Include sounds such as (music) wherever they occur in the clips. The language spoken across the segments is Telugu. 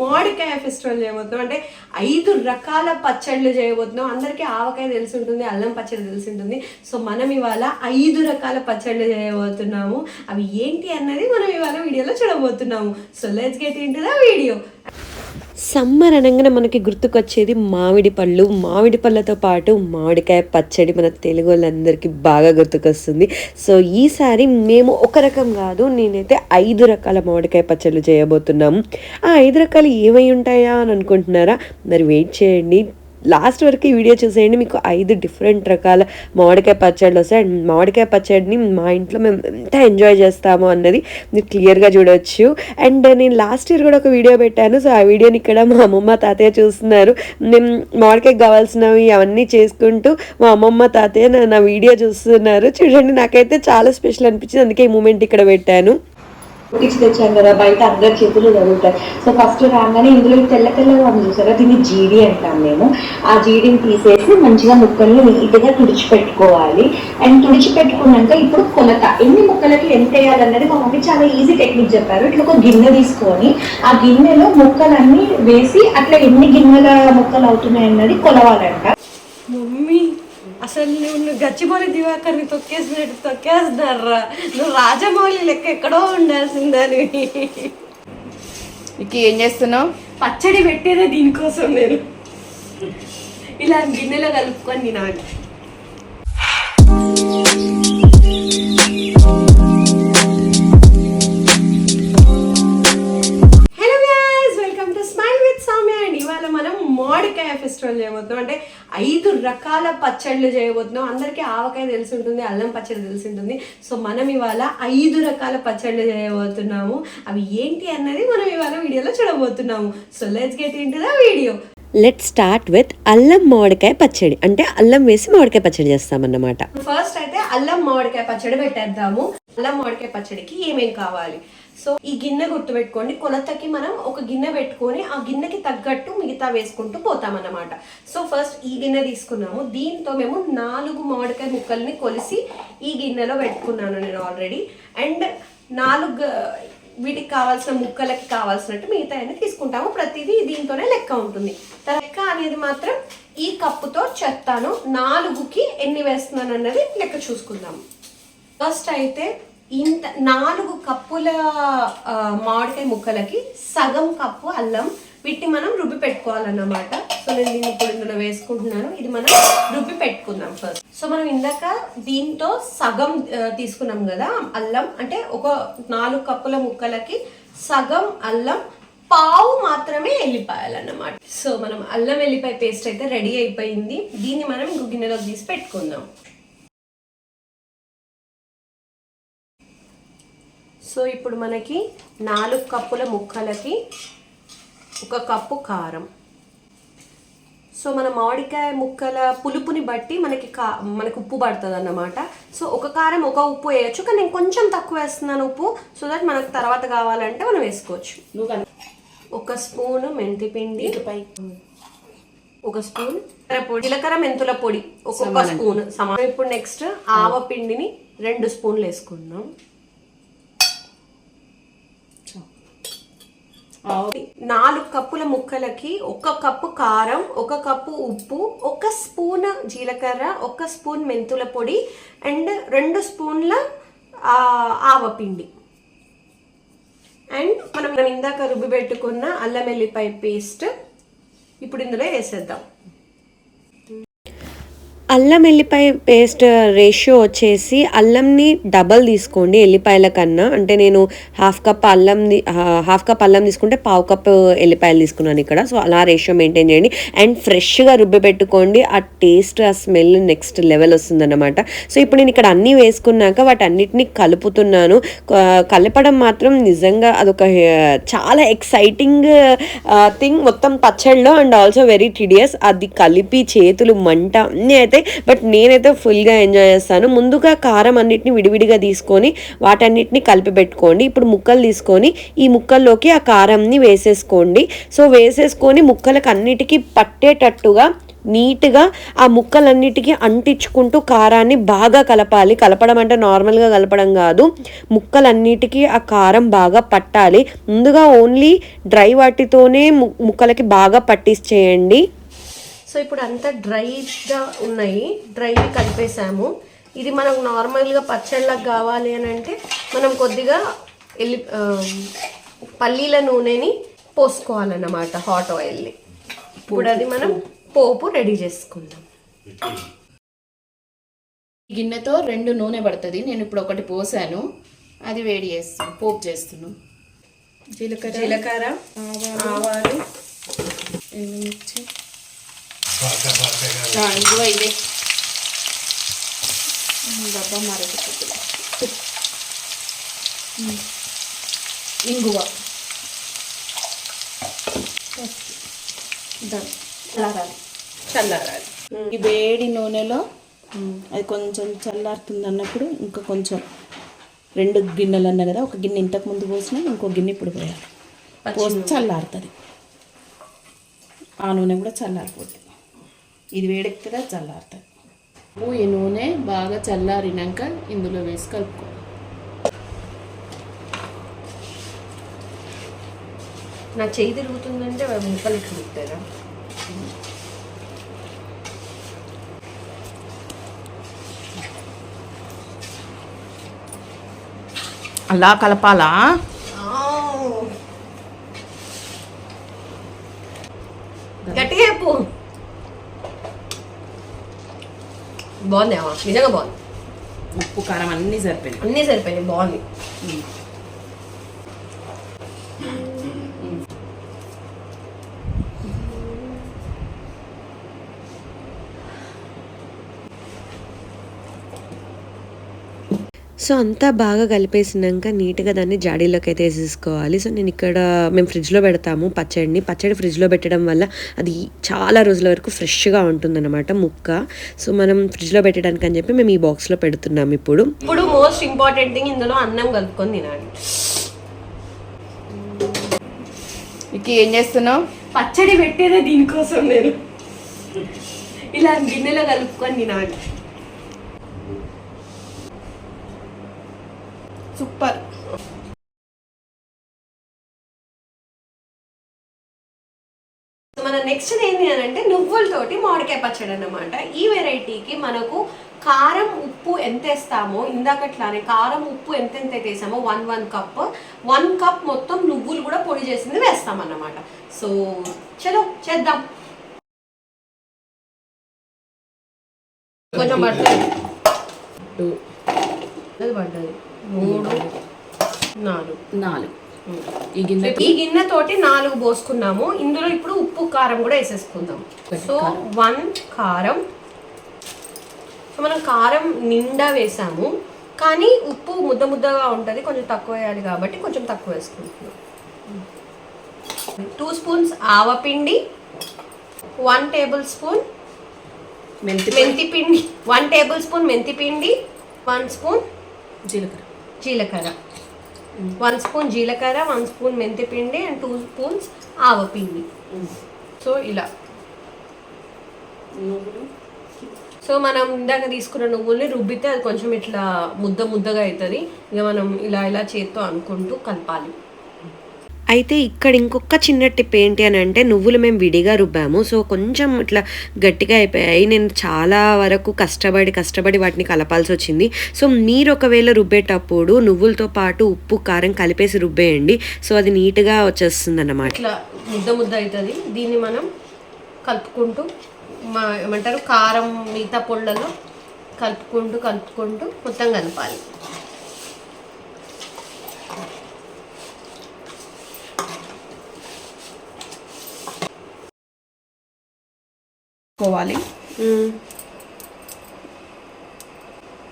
మామిడికాయ ఫెస్టివల్ చేయబోతున్నాం. అంటే ఐదు రకాల పచ్చళ్ళు చేయబోతున్నాం. అందరికీ ఆవకాయ తెలిసి ఉంటుంది అల్లం పచ్చడి తెలిసి ఉంటుంది సో మనం ఇవాళ ఐదు రకాల పచ్చళ్ళు చేయబోతున్నాము. అవి ఏంటి అన్నది మనం ఇవాళ వీడియోలో చూడబోతున్నాము. So let's get into the video summer అనగానే మనకి గుర్తుకొచ్చేది మామిడి పళ్ళు. మామిడి పళ్ళతో పాటు మామిడికాయ పచ్చడి మన తెలుగు వాళ్ళందరికీ బాగా గుర్తుకొస్తుంది. సో ఈసారి మేము ఒక రకం కాదు నేనైతే ఐదు రకాల మామిడికాయ పచ్చళ్ళు చేయబోతున్నాము ఆ ఐదు రకాలు ఏమై ఉంటాయా అని అనుకుంటున్నారా? మరి వెయిట్ చేయండి. లాస్ట్ వరకు ఈ వీడియో చూసేయండి. మీకు ఐదు డిఫరెంట్ రకాల మామిడికాయ పచ్చళ్ళు వస్తాయి. అండ్ మామిడికాయ పచ్చడిని మా ఇంట్లో మేము ఎంత ఎంజాయ్ చేస్తాము అన్నది మీరు క్లియర్గా చూడవచ్చు అండ్ నేను లాస్ట్ ఇయర్ కూడా ఒక వీడియో పెట్టాను. సో ఆ వీడియోని ఇక్కడ మా అమ్మమ్మ తాతయ్య చూస్తున్నారు. మేము మామిడికాయకి కావాల్సినవి అవన్నీ చేసుకుంటూ మా అమ్మమ్మ తాతయ్య నా- నా వీడియో చూస్తున్నారు. చూడండి నాకైతే చాలా స్పెషల్ అనిపించింది. అందుకే ఈ మూమెంట్ ఇక్కడ పెట్టాను. కుట్టించి తెచ్చాను కదా బయట అందరి చేతులు జరుగుతాయి సో ఫస్ట్ రాగానే ఇందులో తెల్ల తెల్లగా ఉంది చూసారా? దీన్ని జీడి అంటాం మేము. ఆ జీడిని తీసేసి మంచిగా ముక్కల్ని నీట్గా తుడిచిపెట్టుకోవాలి. అండ్ తుడిచిపెట్టుకున్నాక ఇప్పుడు కొలత. ఎన్ని ముక్కలకి ఎంత వేయాలన్నది మా మమ్మీ చాలా ఈజీ టెక్నిక్ చెప్పారు. ఇట్లా ఒక గిన్నె తీసుకొని ఆ గిన్నెలో ముక్కలన్నీ వేసి అట్లా ఎన్ని గిన్నెల ముక్కలు అవుతున్నాయి అన్నది కొలవాలంట. మమ్మీ అసలు నువ్వు నువ్వు గచ్చిబౌలి దివాకర్ని తొక్కేసినట్టు తొక్కేస్తున్నారా నువ్వు రాజమౌళి లెక్క ఎక్కడో ఉండాల్సిందని విక్కీ ఏం చేస్తున్నావు? పచ్చడి పెట్టేదే దీనికోసం నేను. ఇలా గిన్నెలో కలుపుకొని తినాలి. మామిడికాయ ఫెస్టివల్ చేయబోతున్నాం. అంటే ఐదు రకాల పచ్చళ్ళు చేయబోతున్నాం. అందరికీ ఆవకాయ తెలిసి ఉంటుంది అల్లం పచ్చడి తెలిసి ఉంటుంది సో మనం ఇవాళ ఐదు రకాల పచ్చళ్ళు చేయబోతున్నాము. అవి ఏంటి అన్నది మనం ఇవాళ వీడియోలో చూడబోతున్నాము. So let's get into the video let start with అల్లం మామిడికాయ పచ్చడి. అంటే అల్లం వేసి మామిడికాయ పచ్చడి చేస్తామన్నమాట. ఫస్ట్ అయితే అల్లం మామిడికాయ పచ్చడి పెట్టేద్దాము. అల్లం మామిడికాయ పచ్చడికి ఏమేం కావాలి? సో ఈ గిన్నె గుర్తుపెట్టుకోండి కొలతకి మనం ఒక గిన్నె పెట్టుకొని ఆ గిన్నెకి తగ్గట్టు మిగతా వేసుకుంటూ పోతామన్నమాట. సో ఫస్ట్ ఈ గిన్నె తీసుకున్నాము. దీంతో మేము నాలుగు మామిడికాయ ముక్కల్ని కొలిసి ఈ గిన్నెలో పెట్టుకున్నాను నేను ఆల్రెడీ అండ్ నాలుగు వీటికి కావాల్సిన ముక్కలకి కావాల్సినట్టు మిగతా అన్ని తీసుకుంటాము. ప్రతిదీ దీంతోనే లెక్క ఉంటుంది. లెక్క అనేది మాత్రం ఈ కప్పుతో చెప్తాను నాలుగుకి ఎన్ని వేస్తున్నాను అన్నది లెక్క చూసుకుందాము ఫస్ట్ అయితే ఇంత నాలుగు కప్పుల మామిడికాయ ముక్కలకి సగం కప్పు అల్లం. వీటిని మనం రుబ్బి పెట్టుకోవాలన్నమాట. సో నేను దీన్ని ఇప్పుడు ఇందులో వేసుకుంటున్నాను. ఇది మనం రుబ్బి పెట్టుకుందాం ఫస్ట్ సో మనం ఇందాక దీంతో సగం తీసుకున్నాం కదా అల్లం. అంటే ఒక నాలుగు కప్పుల ముక్కలకి సగం అల్లం పావు మాత్రమే వెళ్ళిపోయాలన్నమాట సో మనం అల్లం ఎల్లిపాయ పేస్ట్ అయితే రెడీ అయిపోయింది. దీన్ని మనం గిన్నెలోకి తీసి పెట్టుకుందాం. సో ఇప్పుడు మనకి నాలుగు కప్పుల ముక్కలకి ఒక కప్పు కారం. సో మన మామిడికాయ ముక్కల పులుపుని బట్టి మనకి కా మనకు ఉప్పు పడుతుంది అన్నమాట సో ఒక కారం ఒక ఉప్పు వేయచ్చు కానీ నేను కొంచెం తక్కువ వేస్తున్నాను ఉప్పు సో దట్ మనకు తర్వాత కావాలంటే మనం వేసుకోవచ్చు. ఒక స్పూన్ మెంతి పిండి ఒక స్పూన్ పొడి జీలకర్ర మెంతుల పొడి ఒక్కొక్క స్పూన్ సమానం ఇప్పుడు నెక్స్ట్ ఆవ పిండిని రెండు స్పూన్లు వేసుకుందాం. నాలుగు కప్పుల ముక్కలకి ఒక కప్పు కారం ఒక కప్పు ఉప్పు ఒక స్పూన్ జీలకర్ర ఒక స్పూన్ మెంతుల పొడి అండ్ రెండు స్పూన్ల ఆవపిండి అండ్ మనం మనం ఇందాక రుబ్బి పెట్టుకున్న అల్లం వెల్లిపాయ పేస్ట్ ఇప్పుడు ఇందులో వేసేద్దాం. అల్లం ఎల్లిపాయ పేస్ట్ రేషియో వచ్చేసి అల్లంని డబల్ తీసుకోండి ఎల్లిపాయల కన్నా. అంటే నేను హాఫ్ కప్ అల్లం హాఫ్ కప్ అల్లం తీసుకుంటే పావు కప్ ఎల్లిపాయలు తీసుకున్నాను ఇక్కడ. సో అలా రేషియో మెయింటైన్ చేయండి. అండ్ ఫ్రెష్గా రుబ్బి పెట్టుకోండి ఆ టేస్ట్ ఆ స్మెల్ నెక్స్ట్ లెవెల్ వస్తుందన్నమాట. సో ఇప్పుడు నేను ఇక్కడ అన్నీ వేసుకున్నాక వాటి అన్నిటిని కలుపుతున్నాను కలపడం మాత్రం నిజంగా అదొక చాలా ఎక్సైటింగ్ థింగ్ మొత్తం పచ్చడిలో అండ్ ఆల్సో వెరీ టిడియస్ అది కలిపి చేతులు మంట అన్నీ అయితే బట్ నేనైతే ఫుల్గా ఎంజాయ్ చేస్తాను. ముందుగా కారం అన్నిటిని విడివిడిగా తీసుకొని వాటన్నిటిని కలిపి పెట్టుకోండి. ఇప్పుడు ముక్కలు తీసుకొని ఈ ముక్కల్లోకి ఆ కారంని వేసేసుకోండి. సో వేసేసుకొని ముక్కలకు అన్నిటికీ పట్టేటట్టుగా నీట్గా ఆ ముక్కలన్నిటికీ అంటించుకుంటూ కారాన్ని బాగా కలపాలి. కలపడం అంటే నార్మల్గా కలపడం కాదు. ముక్కలన్నిటికీ ఆ కారం బాగా పట్టాలి. ముందుగా ఓన్లీ డ్రై వాటితోనే ముక్కలకి బాగా పట్టించేయండి. సో ఇప్పుడు అంతా డ్రైగా ఉన్నాయి. డ్రై కలిపేసాము ఇది మనకు నార్మల్గా పచ్చళ్ళకి కావాలి అని అంటే మనం కొద్దిగా ఎల్లి పల్లీల నూనెని పోసుకోవాలన్నమాట హాట్ ఆయిల్ని. ఇప్పుడు అది మనం పోపు రెడీ చేసుకుందాం. ఈ గిన్నెతో రెండు నూనె పడుతుంది. నేను ఇప్పుడు ఒకటి పోసాను. అది వేడి చేస్తాను పోపు చేస్తున్నాను జీలకర్ర జీలకర్ర ఆవాలు ఎండుమిర్చి. ఆ, ఇదిగో ఇదే. డబ్బా ఇంగువ. చల్లారాలి. ఈ వేడి నూనెలో అది కొంచెం చల్లారుతుంది అన్నప్పుడు ఇంకా కొంచెం రెండు గిన్నెలు అన్నా కదా ఒక గిన్నె ఇంతకు ముందు పోసినా ఇంకో గిన్నె ఇప్పుడు పోయాలి. పోసి చల్లారుతుంది. ఆ నూనె కూడా చల్లారిపోతుంది ఇది వేడెక్కితే చల్లారుతుంది. ఈ నూనె బాగా చల్లారినాక ఇందులో వేసి కలుపుకోవాలి నా చేయి తిరుగుతుందంటే ముక్కలు తిరుగుతారా అలా కలపాలా గట్టిగా చెప్పు బాగుంది నిజంగా బాగుంది ఉప్పు కారం అన్నీ సరిపోయింది అన్నీ సరిపోయినాయి బాగుంది సో అంతా బాగా కలిపేసినాక నీట్గా దాన్ని జాడీలోకి అయితే వేసేసుకోవాలి. సో నేను ఇక్కడ మేము ఫ్రిడ్జ్లో పెడతాము పచ్చడిని. పచ్చడి ఫ్రిడ్జ్లో పెట్టడం వల్ల అది చాలా రోజుల వరకు ఫ్రెష్గా ఉంటుందన్నమాట ముక్క. సో మనం ఫ్రిడ్జ్లో పెట్టడానికి అని చెప్పి మేము ఈ బాక్స్లో పెడుతున్నాం ఇప్పుడు. ఇప్పుడు మోస్ట్ ఇంపార్టెంట్ థింగ్ ఇందులో అన్నం కలుపుకొని తినాలి. విక్కీ ఏం చేస్తున్నావు? పచ్చడి పెట్టేదే దీనికోసం నేను. ఇలా గిన్నెలో కలుపుకొని తినాలి. సూపర్. మన నెక్స్ట్ ఏంటి అని అంటే నువ్వులతోటి మామిడికాయ పచ్చడి అన్నమాట. ఈ వెరైటీకి మనకు కారం ఉప్పు ఎంత వేస్తామో ఇందాకట్లానే కారం ఉప్పు ఎంత ఎంత అయితే వేసామో one one cup one cup మొత్తం నువ్వులు కూడా పొడి చేసింది వేస్తాం అన్నమాట సో చలో చేద్దాం. కొంచెం పడుతుంది. పడ్డది మూడు నాలుగు. నాలుగు. ఈ గిన్నె ఈ గిన్నె తోటి నాలుగు పోసుకున్నాము. ఇందులో ఇప్పుడు ఉప్పు కారం కూడా వేసేసుకుందాం. సో వన్ కారం. సో మనం కారం నిండా వేసాము. కానీ ఉప్పు ముద్ద ముద్దగా ఉంటుంది. కొంచెం తక్కువ వేయాలి కాబట్టి కొంచెం తక్కువ వేసుకుంటున్నాం. టూ స్పూన్స్ ఆవపిండి వన్ టేబుల్ స్పూన్ మెంతి మెంతి పిండి. వన్ టేబుల్ స్పూన్ మెంతి పిండి. వన్ స్పూన్ జీలకర్ర. జీలకర్ర. వన్ స్పూన్ జీలకర్ర వన్ స్పూన్ మెంతిపిండి అండ్ టూ స్పూన్స్ ఆవపిండి సో ఇలా. సో మనం ఇందాక తీసుకున్న నువ్వుల్ని రుబ్బితే అది కొంచెం ఇట్లా ముద్ద ముద్దగా అవుతుంది ఇక మనం ఇలా ఇలా చేత్తో అనుకుంటూ కలపాలి. అయితే ఇక్కడ ఇంకొక చిన్న టిప్ ఏంటి అని అంటే నువ్వులు మేము విడిగా రుబ్బాము. సో కొంచెం ఇట్లా గట్టిగా అయిపోయాయి. నేను చాలా వరకు కష్టపడి కష్టపడి వాటిని కలపాల్సి వచ్చింది. సో మీరు ఒకవేళ రుబ్బేటప్పుడు నువ్వులతో పాటు ఉప్పు కారం కలిపేసి రుబ్బేయండి. సో అది నీట్గా వచ్చేస్తుంది అన్నమాట ఇట్లా ముద్ద ముద్ద అవుతుంది. దీన్ని మనం కలుపుకుంటూ మా ఏమంటారు కారం మిగతా పొళ్ళలో కలుపుకుంటూ కలుపుకుంటూ మొత్తం కలపాలి. కోవాలి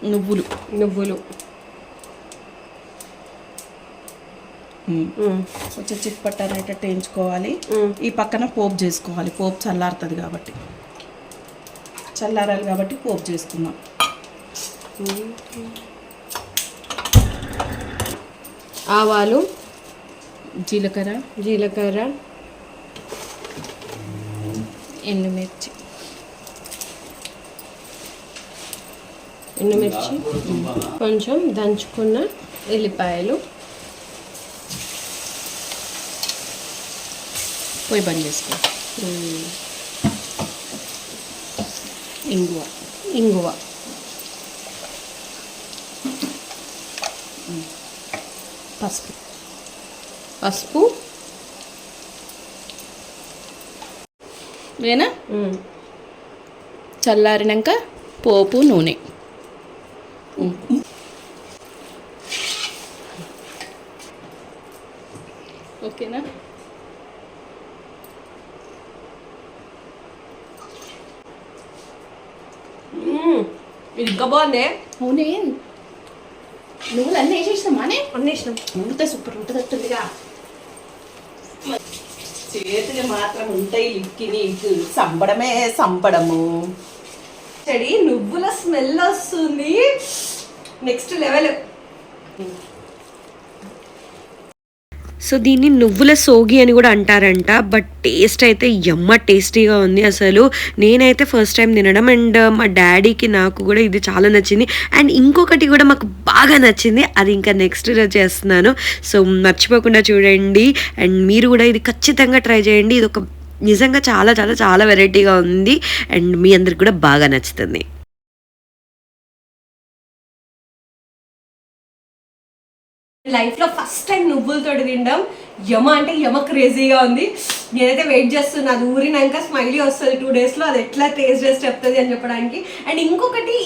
నువ్వులు. నువ్వులు. కొంచెం చిట్పట్ట అనేటట్టు వేయించుకోవాలి. ఈ పక్కన పోపు చేసుకోవాలి. పోపు చల్లారుతుంది కాబట్టి. చల్లారాలి కాబట్టి పోపు చేసుకుందాం. ఆవాలు. జీలకర్ర. జీలకర్ర. ఎండుమిర్చి. ఎండుమిర్చి కొంచెం దంచుకున్న ఎల్లిపాయలు. పొయ్యి బంద్ చేసుకో. ఇంగువ. ఇంగువ. పసుపు. పసుపు. వేనా? చల్లారినాక పోపు నూనె. ఓకేనా. ఇది ఇంకా బాగుంది. అవునే. నువ్వులు అన్నీ వేసేసినామానే అన్నేసినాం ఉంటే సూపర్ ఉంటుంది అట్టుందిగా చేతులు మాత్రం ఉంటాయి లిక్కి నీకు సంబడమే సంబడము. చెడి నువ్వుల స్మెల్ వస్తుంది. నెక్స్ట్ లెవెల్ సో దీన్ని నువ్వుల సోగి అని కూడా అంటారంట బట్ టేస్ట్ అయితే ఎమ్మ టేస్టీగా ఉంది అసలు. నేనైతే ఫస్ట్ టైం తినడం అండ్ uh, మా డాడీకి నాకు కూడా ఇది చాలా నచ్చింది. అండ్ ఇంకొకటి కూడా మాకు బాగా నచ్చింది అది ఇంకా నెక్స్ట్ రోజు చేస్తున్నాను. సో మర్చిపోకుండా చూడండి. అండ్ మీరు కూడా ఇది ఖచ్చితంగా ట్రై చేయండి. ఇది ఒక నిజంగా చాలా చాలా చాలా వెరైటీగా ఉంది. అండ్ మీ అందరికి కూడా బాగా నచ్చుతుంది. లైఫ్లో ఫస్ట్ టైం నువ్వులతో తినడం యమ అంటే యమ క్రేజీగా ఉంది. నేనైతే వెయిట్ చేస్తున్నా. అది ఊరినాక స్మైలీ వస్తుంది టూ డేస్లో అది ఎట్లా టేస్ట్ చేసి చెప్తుంది అని చెప్పడానికి. అండ్ ఇంకొకటి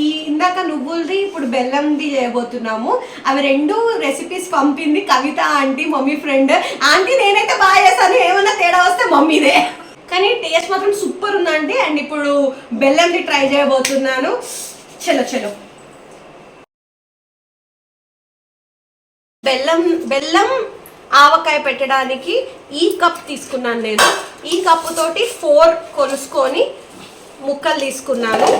ఈ ఇందాక నువ్వులది ఇప్పుడు బెల్లంది చేయబోతున్నాము. అవి రెండు రెసిపీస్ పంపింది Kavitha aunty mummy friend aunty నేనైతే బాగా చేస్తాను. ఏమన్నా తేడా వస్తే మమ్మీదే. కానీ టేస్ట్ మాత్రం సూపర్ ఉందండి. అండ్ ఇప్పుడు బెల్లంది ట్రై చేయబోతున్నాను. చలో చలో. బెల్లం బెల్లం ఆవకాయ పెట్టడానికి ఈ కప్ తీసుకున్నాను నేను. ఈ కప్పు తోటి ఫోర్ కొలుసుకొని ముక్కలు తీసుకున్నాను.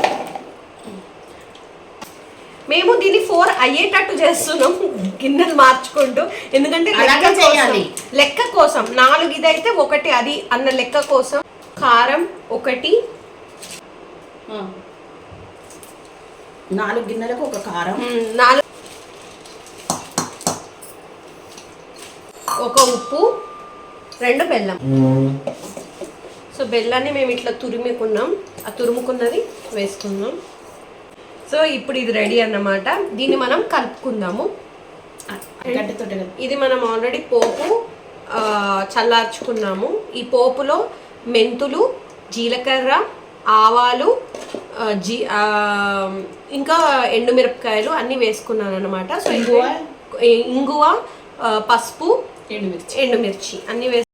మేము దీన్ని ఫోర్ అయ్యేటట్టు చేస్తున్నాం. గిన్నెలు మార్చుకుంటూ. ఎందుకంటే లెక్క చేయాలి. లెక్క కోసం. నాలుగు ఇదైతే ఒకటి అది అన్న లెక్క కోసం. కారం ఒకటి. నాలుగు గిన్నెలకు ఒక కారం. నాలుగు ఒక ఉప్పు రెండు బెల్లం. సో బెల్లాన్ని మేము ఇట్లా తురుముకున్నాం. ఆ తురుముకున్నది వేసుకుందాం. సో ఇప్పుడు ఇది రెడీ అన్నమాట. దీన్ని మనం కలుపుకుందాము. ఇది మనం ఆల్రెడీ పోపు చల్లార్చుకున్నాము. ఈ పోపులో మెంతులు జీలకర్ర ఆవాలు జీ ఇంకా ఎండుమిరపకాయలు అన్నీ వేసుకున్నాను అనమాట సో ఇంగువ? పసుపు ఎండుమిర్చి. ఎండుమిర్చి అన్నీ వేసి.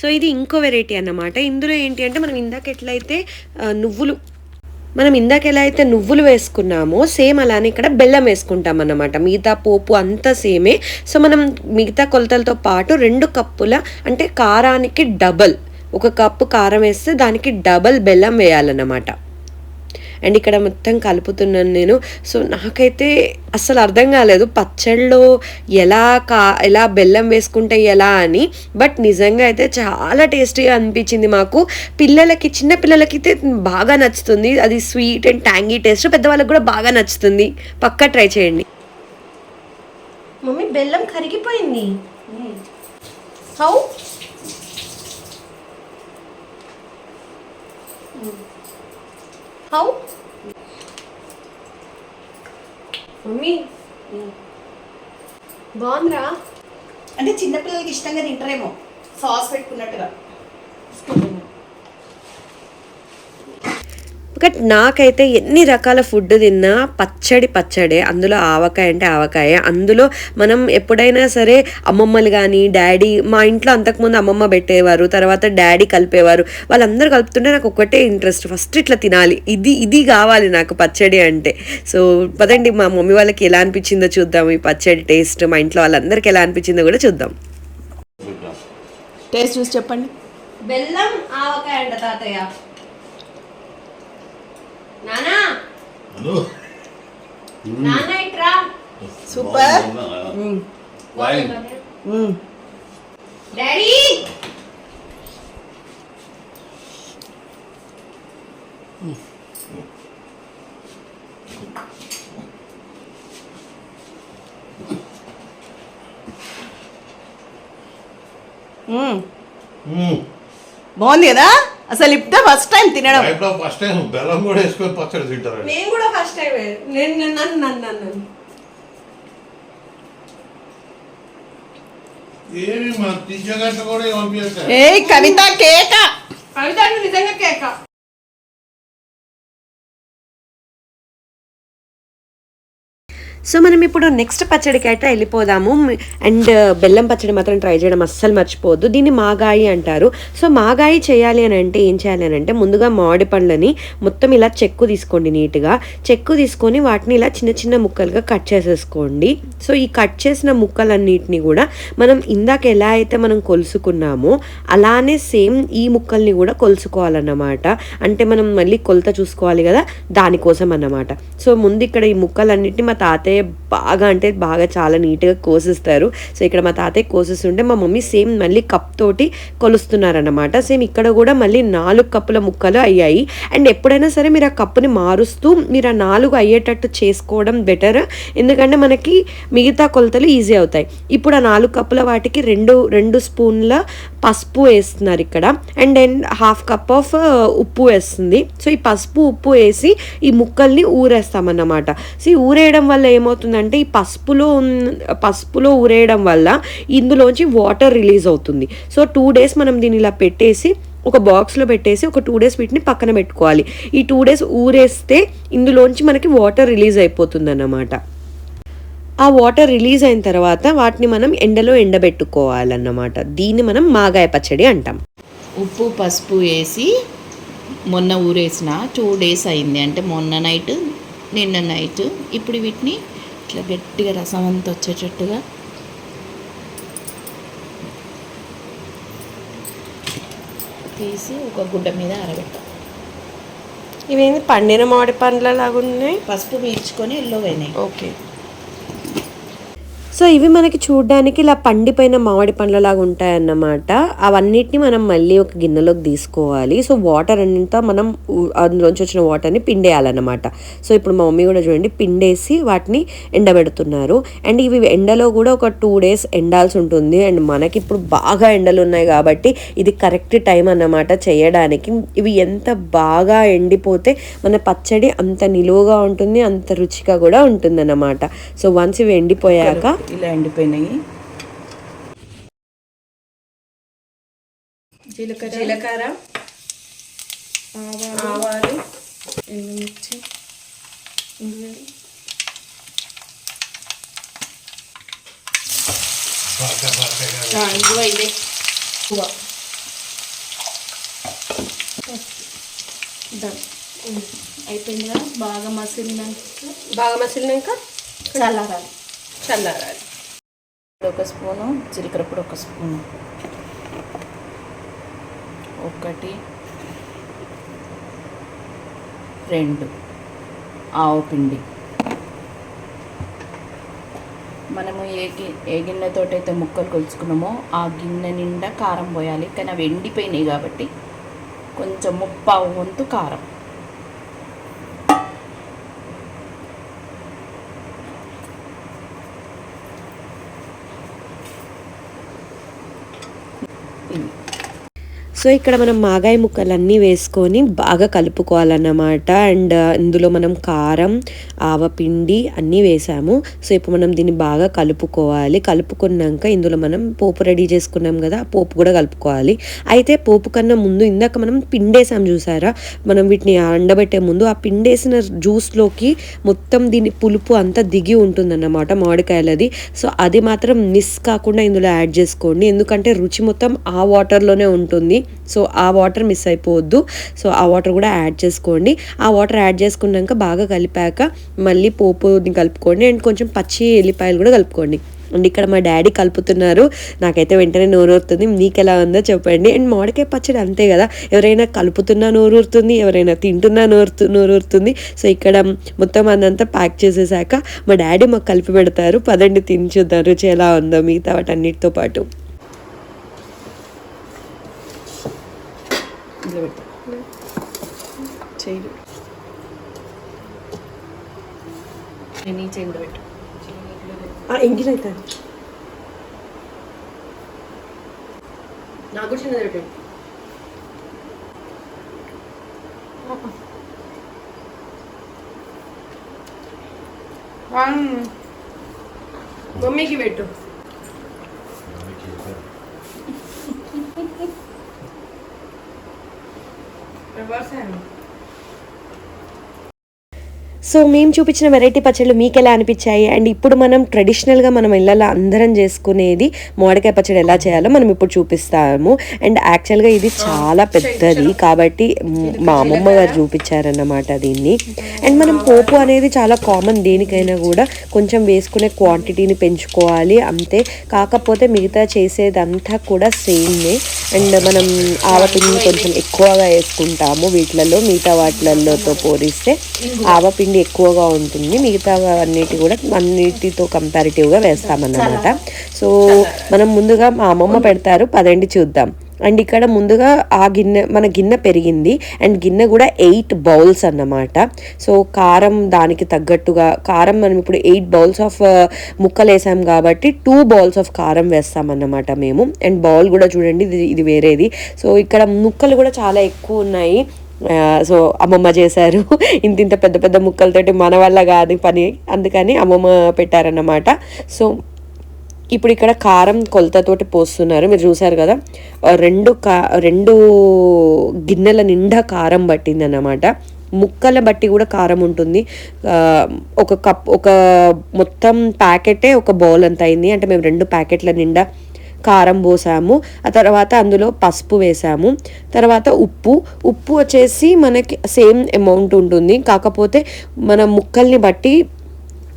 సో ఇది ఇంకో వెరైటీ అన్నమాట. ఇందులో ఏంటి అంటే మనం ఇందాక ఎట్లయితే నువ్వులు మనం ఇందాక ఎలా అయితే నువ్వులు వేసుకున్నామో సేమ్ అలానే ఇక్కడ బెల్లం వేసుకుంటాం అన్నమాట. మిగతా పోపు అంతా సేమే. సో మనం మిగతా కొలతలతో పాటు రెండు కప్పుల అంటే కారానికి డబల్ ఒక కప్పు కారం వేస్తే దానికి డబల్ బెల్లం వేయాలన్నమాట. అండ్ ఇక్కడ మొత్తం కలుపుతున్నాను నేను. సో నాకైతే అసలు అర్థం కాలేదు పచ్చళ్ళలో ఎలా కా ఎలా బెల్లం వేసుకుంటే ఎలా అని. బట్ నిజంగా అయితే చాలా టేస్టీగా అనిపించింది మాకు. పిల్లలకి చిన్న పిల్లలకి అయితే బాగా నచ్చుతుంది. అది స్వీట్ అండ్ ట్యాంగీ టేస్ట్. పెద్దవాళ్ళకి కూడా బాగా నచ్చుతుంది. పక్కా ట్రై చేయండి. మమ్మీ బెల్లం కరిగిపోయింది. హౌ? హౌ మమ్మీ బాగుందిరా. అంటే చిన్నపిల్లలకి ఇష్టంగా తింటారేమో. సాస్ పెట్టుకున్నట్టుగా. బట్ నాకైతే ఎన్ని రకాల ఫుడ్ తిన్నా పచ్చడి పచ్చడే. అందులో ఆవకాయ అంటే ఆవకాయ. అందులో మనం ఎప్పుడైనా సరే అమ్మమ్మలు కానీ డాడీ మా ఇంట్లో అంతకుముందు అమ్మమ్మ పెట్టేవారు తర్వాత డాడీ కలిపేవారు. వాళ్ళందరూ కలుపుతుంటే నాకు ఒకటే ఇంట్రెస్ట్. ఫస్ట్ ఇట్లా తినాలి. ఇది ఇది కావాలి నాకు పచ్చడి అంటే. సో పదండి మా మమ్మీ వాళ్ళకి ఎలా అనిపించిందో చూద్దాం. ఈ పచ్చడి టేస్ట్ మా ఇంట్లో వాళ్ళందరికీ ఎలా అనిపించిందో కూడా చూద్దాం. టేస్ట్ చూసి చెప్పండి. బెల్లం ఆవకాయ అంట తాతయ్య. నానా హలో నాన్న ఇట్రా సూపర్ వైన్ డాడీ బాగుంది కదా? అసలు ఇప్పుడే ఫస్ట్ టైం తినడం. లైఫ్లో ఫస్ట్ టైం బెల్లం కూడా వేసుకొని పచ్చడి తింటారు నేను కూడా ఫస్ట్ టైం నేను నన్ను నన్ను నన్ను. ఏమి మా టీచర్ కూడా పంపించారు ఏ కవిత కేక. కవిత నిజంగా కేక. సో మనం ఇప్పుడు నెక్స్ట్ పచ్చడికి అయితే వెళ్ళిపోదాము అండ్ uh, బెల్లం పచ్చడి మాత్రం ట్రై చేయడం అస్సలు మర్చిపోవద్దు. దీన్ని మాగాయి అంటారు. సో మాగాయి చేయాలి అని అంటే ఏం చేయాలి అని అంటే ముందుగా మామిడి పండ్లని మొత్తం ఇలా చెక్కు తీసుకోండి నీట్గా. చెక్కు తీసుకొని వాటిని ఇలా చిన్న చిన్న ముక్కలుగా కట్ చేసేసుకోండి. సో ఈ కట్ చేసిన ముక్కలన్నిటిని కూడా మనం ఇందాక ఎలా అయితే మనం కొలుసుకున్నామో అలానే సేమ్ ఈ ముక్కల్ని కూడా కొలుసుకోవాలన్నమాట. అంటే మనం మళ్ళీ కొలత చూసుకోవాలి కదా దానికోసం అన్నమాట. సో ముందు ఇక్కడ ఈ ముక్కలన్నిటిని మా తాతయ్య బాగా అంటే బాగా చాలా నీట్గా కోసిస్తారు. సో ఇక్కడ మా తాతయ్య కోసిస్తుంటే మా మమ్మీ సేమ్ మళ్ళీ కప్ తోటి కొలుస్తున్నారనమాట సేమ్ ఇక్కడ కూడా మళ్ళీ నాలుగు కప్పుల ముక్కలు అయ్యాయి. అండ్ ఎప్పుడైనా సరే మీరు ఆ కప్పుని మారుస్తూ మీరు ఆ నాలుగు అయ్యేటట్టు చేసుకోవడం బెటర్. ఎందుకంటే మనకి మిగతా కొలతలు ఈజీ అవుతాయి. ఇప్పుడు ఆ నాలుగు కప్పుల వాటికి రెండు రెండు స్పూన్ల పసుపు వేస్తున్నారు ఇక్కడ. And then half cup of ఉప్పు వేస్తుంది. సో ఈ పసుపు ఉప్పు వేసి ఈ ముక్కల్ని ఊరేస్తామన్నమాట. సో ఈ ఊరేయడం వల్ల ఏమవుతుందంటే ఈ పసుపులో పసుపులో ఊరేయడం వల్ల ఇందులోంచి వాటర్ రిలీజ్ అవుతుంది. సో టూ డేస్ మనం దీన్ని ఇలా పెట్టేసి ఒక బాక్స్లో పెట్టేసి ఒక టూ డేస్ వీటిని పక్కన పెట్టుకోవాలి. ఈ టూ డేస్ ఊరేస్తే ఇందులోంచి మనకి వాటర్ రిలీజ్ అయిపోతుంది అన్నమాట ఆ వాటర్ రిలీజ్ అయిన తర్వాత వాటిని మనం ఎండలో ఎండబెట్టుకోవాలన్నమాట. దీన్ని మనం మాగాయ పచ్చడి అంటాం. ఉప్పు పసుపు వేసి మొన్న ఊరేసిన టూ డేస్ అయింది. అంటే మొన్న నైట్ నిన్న నైట్ ఇప్పుడు వీటిని ఇట్లా గట్టిగా రసం అంతా వచ్చేటట్టుగా. తీసి ఒక గుడ్డ మీద ఆరబెట్టాలి ఇవేంది? పండిన మామిడి పండ్ల లాగా ఉన్నాయి పసుపు పీల్చుకొని ఎల్లో పోయినాయి ఓకే. సో ఇవి మనకి చూడడానికి ఇలా పండిపోయిన మామిడి పండ్లలాగా ఉంటాయన్నమాట. అవన్నిటిని మనం మళ్ళీ ఒక గిన్నెలోకి తీసుకోవాలి. సో వాటర్ అంతా మనం అందులోంచి వచ్చిన వాటర్ని పిండేయాలన్నమాట. సో ఇప్పుడు మా మమ్మీ కూడా చూడండి పిండేసి వాటిని ఎండబెడుతున్నారు. అండ్ ఇవి ఎండలో కూడా ఒక టూ డేస్ ఎండాల్సి ఉంటుంది. అండ్ మనకి ఇప్పుడు బాగా ఎండలు ఉన్నాయి కాబట్టి ఇది కరెక్ట్ టైం అన్నమాట చేయడానికి. ఇవి ఎంత బాగా ఎండిపోతే మన పచ్చడి అంత నిలువుగా ఉంటుంది అంత రుచిగా కూడా ఉంటుంది అన్నమాట సో వన్స్ ఇవి ఎండిపోయాక ఇలా ఎండిపోయినాయి. జీలకర్ర జీలకర్ర ఆవాలు ఎండుమిర్చి ఆ, ఇదిగో ఇదే. అయిపోయింది? కదా బాగా మసిలినాక బాగా మసిలినాక చల్లారాలి. చల్లారాలి. ఒక స్పూను జీలకర్ర పొడి ఒక స్పూను. ఒకటి రెండు. ఆవు పిండి. మనము ఏ ఏ ఏ అయితే ముక్కలు కొలుచుకున్నామో ఆ గిన్నె నిండా కారం పోయాలి. కానీ అవి ఎండిపోయినాయి కాబట్టి కొంచెం ముప్పావు వంతు కారం. సో ఇక్కడ మనం మాగాయ ముక్కలన్నీ వేసుకొని బాగా కలుపుకోవాలన్నమాట. అండ్ uh, ఇందులో మనం కారం ఆవపిండి అన్నీ వేసాము. సో ఇప్పుడు మనం దీన్ని బాగా కలుపుకోవాలి. కలుపుకున్నాక ఇందులో మనం పోపు రెడీ చేసుకున్నాం కదా పోపు కూడా కలుపుకోవాలి. అయితే పోపు కన్నా ముందు ఇందాక మనం పిండేసాం చూసారా? మనం వీటిని ఎండబెట్టే ముందు ఆ పిండేసిన జ్యూస్లోకి మొత్తం దీని పులుపు అంతా దిగి ఉంటుందన్నమాట మామిడికాయలది. సో అది మాత్రం మిస్ కాకుండా ఇందులో యాడ్ చేసుకోండి. ఎందుకంటే రుచి మొత్తం ఆ వాటర్లోనే ఉంటుంది. సో ఆ వాటర్ మిస్ అయిపోవద్దు. సో ఆ వాటర్ కూడా యాడ్ చేసుకోండి. ఆ వాటర్ యాడ్ చేసుకున్నాక బాగా కలిపాక మళ్ళీ పోపుని కలుపుకోండి. అండ్ కొంచెం పచ్చి ఎల్లిపాయలు కూడా కలుపుకోండి. అండ్ ఇక్కడ మా డాడీ కలుపుతున్నారు. నాకైతే వెంటనే నోరూరుతుంది. మీకు ఎలా ఉందో చెప్పండి. అండ్ మామిడికాయ పచ్చడి అంతే కదా. ఎవరైనా కలుపుతున్నా నోరూరుతుంది. ఎవరైనా తింటున్నా నోరు నోరూరుతుంది. సో ఇక్కడ మొత్తం అదంతా ప్యాక్ చేసేసాక మా డాడీ మాకు కలిపి పెడతారు. పదండి తిని చూద్దాం. రుచి ఎలా ఉందో మిగతా వాటన్నిటితో పాటు. ఇందులో పెట్టు. చేయి నేను చేయి కూడా పెట్టు ఇంకినైతే నాకు చిన్నది పెట్టండి మమ్మీకి పెట్టు. సో మేము చూపించిన వెరైటీ పచ్చళ్ళు మీకు ఎలా అనిపించాయి? అండ్ ఇప్పుడు మనం ట్రెడిషనల్గా మనం ఇళ్ళలో అందరం చేసుకునేది మామిడికాయ పచ్చడి ఎలా చేయాలో మనం ఇప్పుడు చూపిస్తాము. అండ్ యాక్చువల్గా ఇది చాలా పెద్దది కాబట్టి మ్, అమ్మమ్మ గారు చూపించారన్నమాట దీన్ని. అండ్ మనం పోపు అనేది చాలా కామన్ దేనికైనా కూడా కొంచెం వేసుకునే క్వాంటిటీని పెంచుకోవాలి అంతే. కాకపోతే మిగతా చేసేదంతా కూడా సేమ్నే అండ్ మనం ఆవపిండిని కొంచెం ఎక్కువగా వేసుకుంటాము వీటిలలో మిగతా వాటిలతో పోలిస్తే. ఆవపిండి ఎక్కువగా ఉంటుంది. మిగతా అన్నిటి కూడా అన్నిటితో కంపారిటివ్గా వేస్తామన్నమాట. సో మనం ముందుగా మా అమ్మమ్మ పెడతారు పదండి చూద్దాం. అండ్ ఇక్కడ ముందుగా ఆ గిన్నె మన గిన్నె పెరిగింది. అండ్ గిన్నె కూడా ఎయిట్ బౌల్స్ అన్నమాట. సో కారం దానికి తగ్గట్టుగా కారం మనం ఇప్పుడు ఎయిట్ బౌల్స్ ఆఫ్ ముక్కలు వేసాం కాబట్టి టూ బౌల్స్ ఆఫ్ కారం వేస్తామన్నమాట మేము. అండ్ బౌల్ కూడా చూడండి ఇది ఇది వేరేది. సో ఇక్కడ ముక్కలు కూడా చాలా ఎక్కువ ఉన్నాయి. సో అమ్మమ్మ చేశారు. (laughs) ఇంత ఇంత పెద్ద పెద్ద ముక్కలతోటి మన వల్ల కాదు పని. అందుకని అమ్మమ్మ పెట్టారన్నమాట. సో ఇప్పుడు ఇక్కడ కారం కొలతతోటి పోస్తున్నారు. మీరు చూసారు కదా? రెండు కా రెండు గిన్నెల నిండా కారం పట్టింది అన్నమాట ముక్కల బట్టి కూడా కారం ఉంటుంది. ఒక కప్ ఒక మొత్తం ప్యాకెటే ఒక బౌల్ అంత అయింది. అంటే మేము రెండు ప్యాకెట్ల నిండా కారం పోసాము. ఆ తర్వాత అందులో పసుపు వేసాము. తర్వాత ఉప్పు. ఉప్పు వచ్చేసి మనకి సేమ్ అమౌంట్ ఉంటుంది. కాకపోతే మన ముక్కల్ని బట్టి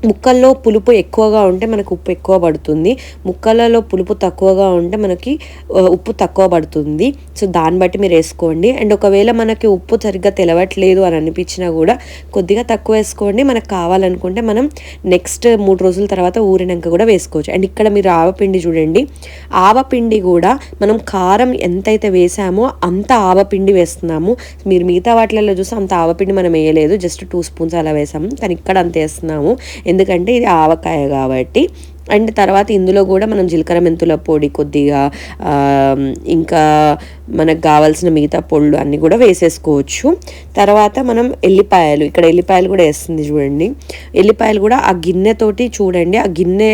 ముక్కల్లో పులుపు ఎక్కువగా ఉంటే మనకు ఉప్పు ఎక్కువ పడుతుంది. ముక్కలలో పులుపు తక్కువగా ఉంటే మనకి ఉప్పు తక్కువ పడుతుంది. సో దాన్ని బట్టి మీరు వేసుకోండి. అండ్ ఒకవేళ మనకి ఉప్పు సరిగ్గా తెలవట్లేదు అని అనిపించినా కూడా కొద్దిగా తక్కువ వేసుకోండి. మనకు కావాలనుకుంటే మనం నెక్స్ట్ మూడు రోజుల తర్వాత ఊరినాక కూడా వేసుకోవచ్చు. అండ్ ఇక్కడ మీరు ఆవపిండి చూడండి. ఆవపిండి కూడా మనం కారం ఎంతైతే వేసామో అంత ఆవపిండి వేస్తున్నాము. మీరు మిగతా వాటిలలో చూస్తే అంత ఆవపిండి మనం వేయలేదు. జస్ట్ టూ స్పూన్స్ అలా వేసాము. కానీ ఇక్కడ అంత వేస్తున్నాము. ఎందుకంటే ఇది ఆవకాయ కాబట్టి. అండ్ తర్వాత ఇందులో కూడా మనం జీలకర్ర మెంతుల పొడి కొద్దిగా ఇంకా మనకు కావాల్సిన మిగతా పొళ్ళు అన్నీ కూడా వేసేసుకోవచ్చు. తర్వాత మనం ఎల్లిపాయలు ఇక్కడ ఎల్లిపాయలు కూడా వేస్తుంది చూడండి. ఎల్లిపాయలు కూడా ఆ గిన్నెతోటి చూడండి ఆ గిన్నె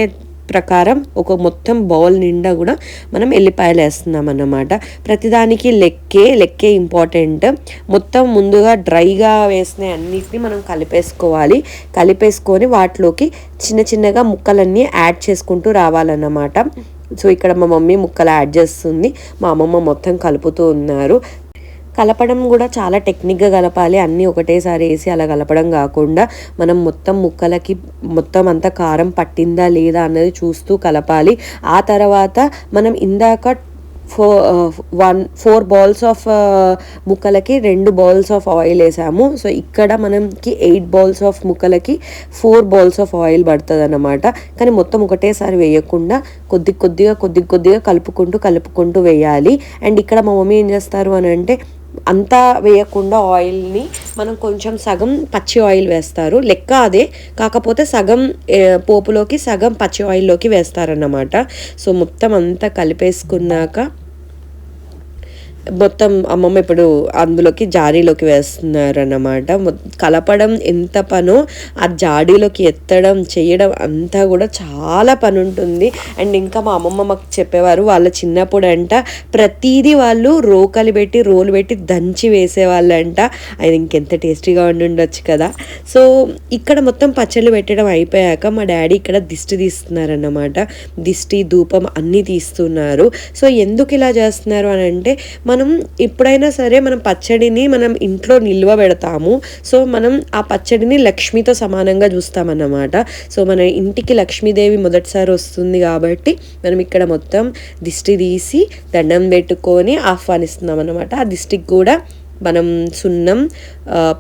ప్రకారం ఒక మొత్తం బౌల్ నిండా కూడా మనం ఎల్లిపాయలు వేస్తున్నాం అన్నమాట. ప్రతిదానికి లెక్కే లెక్కే ఇంపార్టెంట్ మొత్తం ముందుగా డ్రైగా వేసిన అన్నిటిని మనం కలిపేసుకోవాలి. కలిపేసుకొని వాటిలోకి చిన్న చిన్నగా ముక్కలన్నీ యాడ్ చేసుకుంటూ రావాలన్నమాట. సో ఇక్కడ మా మమ్మీ ముక్కలు యాడ్ చేస్తుంది. మా అమ్మమ్మ మొత్తం కలుపుతూ ఉన్నారు. కలపడం కూడా చాలా టెక్నిక్గా కలపాలి. అన్నీ ఒకటేసారి వేసి అలా కలపడం కాకుండా మనం మొత్తం ముక్కలకి మొత్తం అంతా కారం పట్టిందా లేదా అన్నది చూస్తూ కలపాలి. ఆ తర్వాత మనం ఇందాక four one four bowls of ముక్కలకి రెండు బౌల్స్ ఆఫ్ ఆయిల్ వేసాము. సో ఇక్కడ మనకి ఎయిట్ బౌల్స్ ఆఫ్ ముక్కలకి ఫోర్ బౌల్స్ ఆఫ్ ఆయిల్ పడుతుంది అన్నమాట కానీ మొత్తం ఒకటేసారి వేయకుండా కొద్ది కొద్దిగా కొద్ది కొద్దిగా కలుపుకుంటూ కలుపుకుంటూ వేయాలి. అండ్ ఇక్కడ మా మమ్మీ ఏం చేస్తారు అని అంటే అంతా వేయకుండా ఆయిల్ని మనం కొంచెం సగం పచ్చి ఆయిల్ వేస్తారు. లెక్క అదే. కాకపోతే సగం పోపులోకి సగం పచ్చి ఆయిల్లోకి వేస్తారన్నమాట. సో మొత్తం అంతా కలిపేసుకున్నాక మొత్తం అమ్మమ్మ ఇప్పుడు అందులోకి జాడీలోకి వేస్తున్నారు అన్నమాట కలపడం ఎంత పనో ఆ జాడీలోకి ఎత్తడం చేయడం అంతా కూడా చాలా పని ఉంటుంది అండ్ ఇంకా మా అమ్మమ్మ మాకు చెప్పేవారు వాళ్ళ చిన్నప్పుడు అంట ప్రతిదీ వాళ్ళు రోకలి పెట్టి రోలు పెట్టి దంచి వేసేవాళ్ళంట. అది ఇంకెంత టేస్టీగా ఉండి ఉండొచ్చు కదా. సో ఇక్కడ మొత్తం పచ్చళ్ళు పెట్టడం అయిపోయాక మా డాడీ ఇక్కడ దిష్టి తీస్తున్నారన్నమాట. దిష్టి ధూపం అన్నీ తీస్తున్నారు. సో ఎందుకు ఇలా చేస్తున్నారు అని అంటే మనం ఎప్పుడైనా సరే మనం పచ్చడిని మనం ఇంట్లో నిల్వ పెడతాము. సో మనం ఆ పచ్చడిని లక్ష్మితో సమానంగా చూస్తామన్నమాట. సో మన ఇంటికి లక్ష్మీదేవి మొదటిసారి వస్తుంది కాబట్టి మనం ఇక్కడ మొత్తం దిష్టి తీసి దండం పెట్టుకొని ఆహ్వానిస్తున్నాం అన్నమాట ఆ దిష్టికి కూడా మనం సున్నం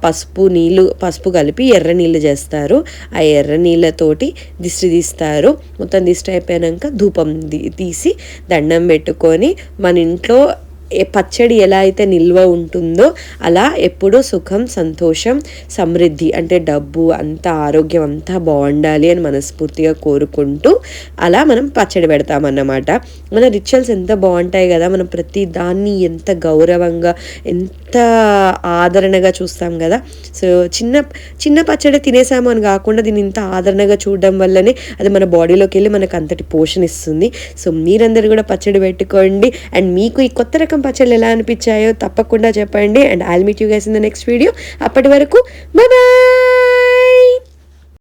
పసుపు నీళ్ళు పసుపు కలిపి ఎర్ర నీళ్ళు చేస్తారు. ఆ ఎర్ర నీళ్ళతోటి దిష్టి తీస్తారు. మొత్తం దిష్టి అయిపోయాక ధూపం తీసి దండం పెట్టుకొని మన ఇంట్లో పచ్చడి ఎలా అయితే నిల్వ ఉంటుందో అలా ఎప్పుడూ సుఖం సంతోషం సమృద్ధి అంటే డబ్బు అంతా ఆరోగ్యం అంతా బాగుండాలి అని మనస్ఫూర్తిగా కోరుకుంటూ అలా మనం పచ్చడి పెడతామన్నమాట. మన రిచువల్స్ ఎంత బాగుంటాయి కదా మనం ప్రతి దాన్ని ఎంత గౌరవంగా ఎంత ఆదరణగా చూస్తాం కదా. సో చిన్న చిన్న పచ్చడి తినేసాము అని కాకుండా దీన్ని ఇంత ఆదరణగా చూడడం వల్లనే అది మన బాడీలోకి వెళ్ళి మనకు అంతటి పోషణ ఇస్తుంది సో మీరందరూ కూడా పచ్చడి పెట్టుకోండి. అండ్ మీకు ఈ కొత్త రకం అల్లం పచ్చళ్ళు ఎలా అనిపించాయో తప్పకుండా చెప్పండి. And all meet you guys in the next video అప్పటి వరకు బాయ్